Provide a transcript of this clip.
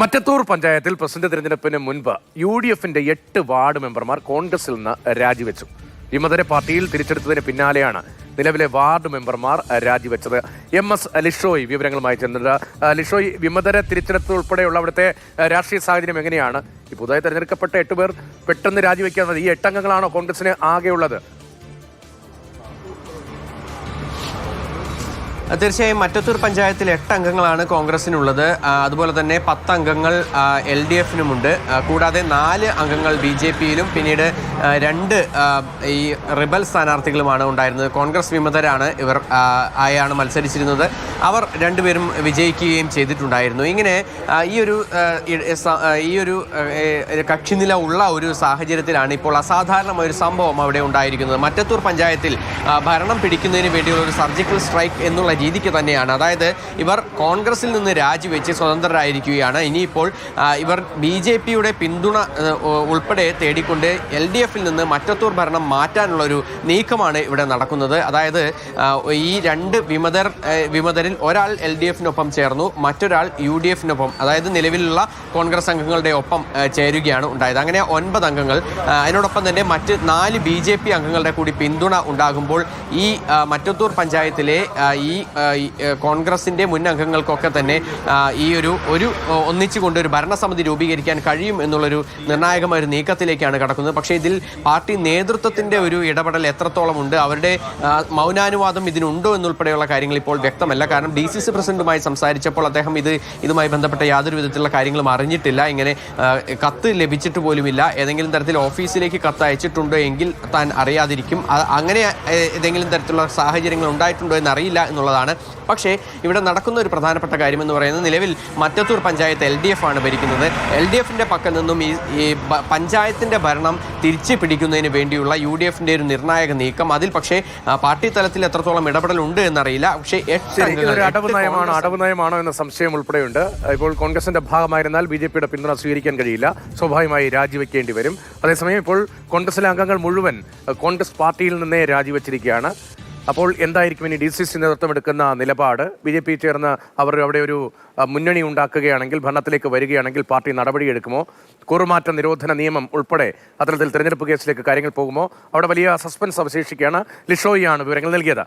മറ്റത്തൂർ പഞ്ചായത്തിൽ പ്രസിഡന്റ് തിരഞ്ഞെടുപ്പിന് മുൻപ് യു ഡി എഫിന്റെ എട്ട് വാർഡ് മെമ്പർമാർ കോൺഗ്രസിൽ നിന്ന് രാജിവെച്ചു. വിമതരെ പാർട്ടിയിൽ തിരിച്ചെടുത്തതിന് പിന്നാലെയാണ് നിലവിലെ വാർഡ് മെമ്പർമാർ രാജിവെച്ചത്. എം എസ് ലിഷോയ് വിവരങ്ങളുമായി ചെന്നത്. ആ, ലിഷോയ് വിമതരെ തിരിച്ചെടുത്തത് ഉൾപ്പെടെയുള്ള അവിടുത്തെ രാഷ്ട്രീയ സാഹചര്യം എങ്ങനെയാണ്? ഈ പുതുതായി തെരഞ്ഞെടുക്കപ്പെട്ട എട്ട് പേർ പെട്ടെന്ന് രാജിവെക്കാൻ ഈ എട്ടംഗങ്ങളാണോ കോൺഗ്രസിന് ആകെയുള്ളത്? തീർച്ചയായും മറ്റത്തൂർ പഞ്ചായത്തിൽ എട്ട് അംഗങ്ങളാണ് കോൺഗ്രസിനുള്ളത്. അതുപോലെ തന്നെ പത്ത് അംഗങ്ങൾ എൽ ഡി എഫിനുമുണ്ട്. കൂടാതെ നാല് അംഗങ്ങൾ ബി ജെ പിയിലും പിന്നീട് രണ്ട് ഈ റിബൽ സ്ഥാനാർത്ഥികളുമാണ് ഉണ്ടായിരുന്നത്. കോൺഗ്രസ് വിമതരാണ് ഇവർ ആയാണ് മത്സരിച്ചിരുന്നത്. അവർ രണ്ടുപേരും വിജയിക്കുകയും ചെയ്തിട്ടുണ്ടായിരുന്നു. ഇങ്ങനെ ഈ ഒരു ഈ- ഒരു കക്ഷിനില ഉള്ള ഒരു സാഹചര്യത്തിലാണ് ഇപ്പോൾ അസാധാരണമായ ഒരു സംഭവം അവിടെ ഉണ്ടായിരിക്കുന്നത്. മറ്റത്തൂർ പഞ്ചായത്തിൽ ഭരണം പിടിക്കുന്നതിന് വേണ്ടിയുള്ള ഒരു സർജിക്കൽ സ്ട്രൈക്ക് എന്നുള്ള രീതിക്ക് തന്നെയാണ്. അതായത് ഇവർ കോൺഗ്രസിൽ നിന്ന് രാജിവെച്ച് സ്വതന്ത്രരായിരിക്കുകയാണ്. ഇനിയിപ്പോൾ ഇവർ ബി ജെ പിയുടെ പിന്തുണ ഉൾപ്പെടെ തേടിക്കൊണ്ട് എൽ ഡി എഫിൽ നിന്ന് മറ്റത്തൂർ ഭരണം മാറ്റാനുള്ളൊരു നീക്കമാണ് ഇവിടെ നടക്കുന്നത്. അതായത് ഈ രണ്ട് വിമതർ വിമതരിൽ ഒരാൾ എൽ ഡി എഫിനൊപ്പം ചേർന്നു മറ്റൊരാൾ യു ഡി എഫിനൊപ്പം അതായത് നിലവിലുള്ള കോൺഗ്രസ് അംഗങ്ങളുടെ ഒപ്പം ചേരുകയാണ് ഉണ്ടായത്. അങ്ങനെ ഒൻപത് അംഗങ്ങൾ അതിനോടൊപ്പം തന്നെ മറ്റ് നാല് ബി ജെ പി അംഗങ്ങളുടെ കൂടി പിന്തുണ ഉണ്ടാകുമ്പോൾ ഈ മറ്റത്തൂർ പഞ്ചായത്തിലെ ഈ കോൺഗ്രസിന്റെ മുൻ അംഗങ്ങൾക്കൊക്കെ തന്നെ ഈ ഒരു ഒരു ഒന്നിച്ചുകൊണ്ട് ഒരു ഭരണസമിതി രൂപീകരിക്കാൻ കഴിയും എന്നുള്ളൊരു നിർണായകമായ ഒരു നീക്കത്തിലേക്കാണ് കടക്കുന്നത്. പക്ഷേ ഇതിൽ പാർട്ടി നേതൃത്വത്തിന്റെ ഒരു ഇടപെടൽ എത്രത്തോളം ഉണ്ട് അവരുടെ മൗനാനുവാദം ഇതിനുണ്ടോ എന്നുൾപ്പെടെയുള്ള കാര്യങ്ങൾ ഇപ്പോൾ വ്യക്തമല്ല. കാരണം ഡി സി സി പ്രസിഡന്റുമായി സംസാരിച്ചപ്പോൾ അദ്ദേഹം ഇത് ഇതുമായി ബന്ധപ്പെട്ട യാതൊരു വിധത്തിലുള്ള കാര്യങ്ങളും അറിഞ്ഞിട്ടില്ല. ഇങ്ങനെ കത്ത് ലഭിച്ചിട്ട് പോലുമില്ല. ഏതെങ്കിലും തരത്തിൽ ഓഫീസിലേക്ക് കത്ത് അയച്ചിട്ടുണ്ടോ എങ്കിൽ താൻ അറിയാതിരിക്കും. അങ്ങനെ ഏതെങ്കിലും തരത്തിലുള്ള സാഹചര്യങ്ങൾ ഉണ്ടായിട്ടുണ്ടോ എന്ന് അറിയില്ല എന്നുള്ളതാണ് പക്ഷേ ഇവിടെ നടക്കുന്ന ഒരു പ്രധാനപ്പെട്ട കാര്യം എന്ന് പറയുന്നത് നിലവിൽ Mattathur panchayat L D F ആണ് ഭരിക്കുന്നത്. എൽ ഡി എഫിന്റെ പക്കൽ നിന്നും ഈ പഞ്ചായത്തിന്റെ ഭരണം തിരിച്ചു പിടിക്കുന്നതിന് വേണ്ടിയുള്ള യു ഡി എഫിന്റെ ഒരു നിർണായക നീക്കം. അതിൽ പക്ഷേ പാർട്ടി തലത്തിൽ എത്രത്തോളം ഇടപെടൽ ഉണ്ട് എന്നറിയില്ല. പക്ഷേ അടവ് നയമാണോ അടവ് നയമാണോ എന്ന സംശയം ഉൾപ്പെടെയുണ്ട്. ഇപ്പോൾ കോൺഗ്രസിന്റെ ഭാഗമായിരുന്നാൽ ബി ജെ പിയുടെ പിന്തുണ സ്വീകരിക്കാൻ കഴിയില്ല. സ്വാഭാവികമായി രാജിവെക്കേണ്ടി വരും. അതേസമയം ഇപ്പോൾ കോൺഗ്രസിലെ അംഗങ്ങൾ മുഴുവൻ കോൺഗ്രസ് പാർട്ടിയിൽ നിന്നേ രാജിവെച്ചിരിക്കുകയാണ്. അപ്പോൾ എന്തായിരിക്കും ഇനി ഡി സി സി നേതൃത്വം എടുക്കുന്ന നിലപാട്? ബി ജെ പി ചേർന്ന് അവർ അവിടെ ഒരു മുന്നണി ഉണ്ടാക്കുകയാണെങ്കിൽ ഭരണത്തിലേക്ക് വരികയാണെങ്കിൽ പാർട്ടി നടപടിയെടുക്കുമോ? കൂറുമാറ്റ നിരോധന നിയമം ഉൾപ്പെടെ അത്തരത്തിൽ തെരഞ്ഞെടുപ്പ് കേസിലേക്ക് കാര്യങ്ങൾ പോകുമോ? അവിടെ വലിയ സസ്പെൻസ് അവശേഷിക്കുകയാണ്. ലിഷോയിയാണ് വിവരങ്ങൾ നൽകിയത്.